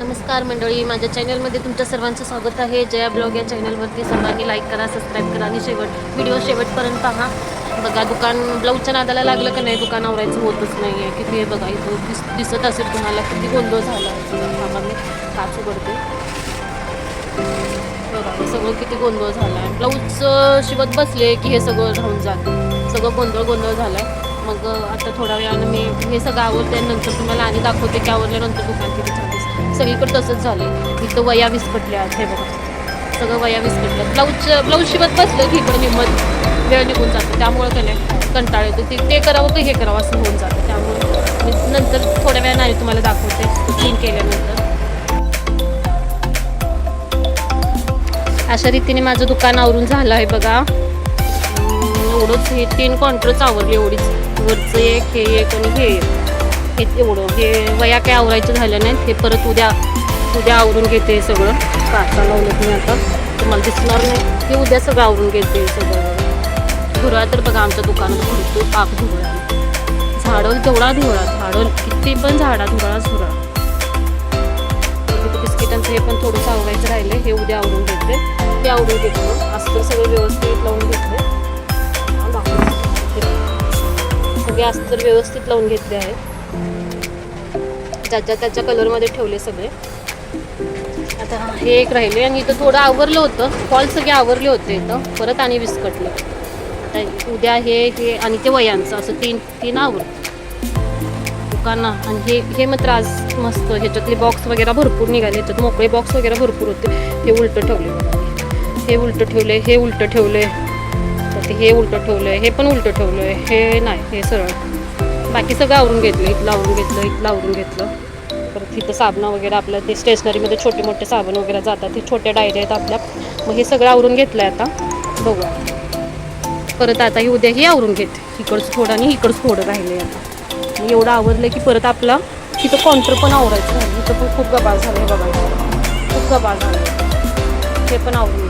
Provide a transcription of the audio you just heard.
नमस्कार मंडळी माझ्या चॅनलमध्ये तुमच्या सर्वांचं स्वागत आहे. जया ब्लॉग या चॅनलवरती सर्वांनी लाईक करा सबस्क्राईब करा आणि शेवट व्हिडिओ शेवटपर्यंत पहा. बघा दुकान ब्लाऊजच्या नादाला लागलं का नाही? दुकान आवरायचं होतच नाही आहे किती हे बघा इथं दिस दिसत असेल तुम्हाला किती गोंधळ झाला आहे. मी काच उघडते. बघा सगळं किती गोंधळ झाला आहे. ब्लाऊज शिवत बसले की हे सगळं राहून जातं. सगळं गोंधळ गोंधळ झाला आहे मग आता थोड्या वेळानं मी हे सगळं आवडते नंतर तुम्हाला आणि दाखवते की आवडल्यानंतर दुकान किती छान सगळीकडे तसंच झालं इथं वया विस्कटल्या हे बघा. सगळं वया विस्कटल्या ब्लाऊज ब्लाऊज शिवत बसलं की इकडं निம்மत वेळ निघून जातो. त्यामुळं का नाही कंटाळ येतो. ते ते करावं की हे करावं असं होऊन जातं. त्यामुळे मी नंतर थोड्या वेळानं आणि तुम्हाला दाखवते. क्लीन केल्यानंतर. अशा रीतीने माझं दुकान आवरून झालं आहे बघा. एवढंच हे तीन कॉन्ट्रच आवरली एवढीच. वरचं एक हे एक आणि हे हे एवढं हे वया काय आवरायचं झालं नाही हे परत उद्या उद्या आवरून घेते सगळं. काका लावलं मी आता. तुम्हाला दिसणार नाही. हे उद्या सगळं आवरून घेते सगळं. धुरळा तर बघा आमच्या दुकानात भरपूर पाक धुरळा झाडं तेवढा धुरळा झाडं किती पण झाडा धुरळा धुरळा बिस्किटांचं हे पण थोडंसं आवरायचं राहिलं हे उद्या आवरून घेते. ते आवरून घेतो असं सगळं व्यवस्थित लावून घेतलं दाखवते. तर व्यवस्थित लावून घेतले आहेत. ज्याच्या त्याच्या कलरमध्ये ठेवले सगळे. आता हे एक राहिले आणि इथं थोडं आवरलं होतं. फॉल सगळे आवरले होते इथं. परत आणि विस्कटलं आता उद्या हे हे आणि ते वयांचं असं तीन तीन आवर दुकाना आणि हे हे मात्र आज मस्त. ह्याच्यातले बॉक्स वगैरे भरपूर निघाले. ह्याच्यात मोकळे बॉक्स वगैरे भरपूर होते. हे उलटं ठेवले. हे उलटं ठेवले हे उलटं ठेवले. वरती हे उलटं ठेवलं आहे हे पण उलटं ठेवलं आहे हे नाही हे सरळ. बाकी सगळं आवरून घेतलं इथलं आवरून घेतलं इथलं आवरून घेतलं. परत तिथं साबणं वगैरे आपल्या ते स्टेशनरीमध्ये छोटे मोठे साबण वगैरे जातात ते छोट्या डायरी आहेत आपल्या. मग हे सगळं आवरून घेतलं आहे आता. बघू. परत आता हे उद्या आवरून घेते. इकडचं थोडं आणि इकडचं थोडं राहिले आता. मग एवढं आवरलं की परत आपला तिथं काउंटर पण आवरायचं राहिलं इथं पण खूप गबाळ झालं हे बघा. खूप गबाळ झालं हे पण आवरून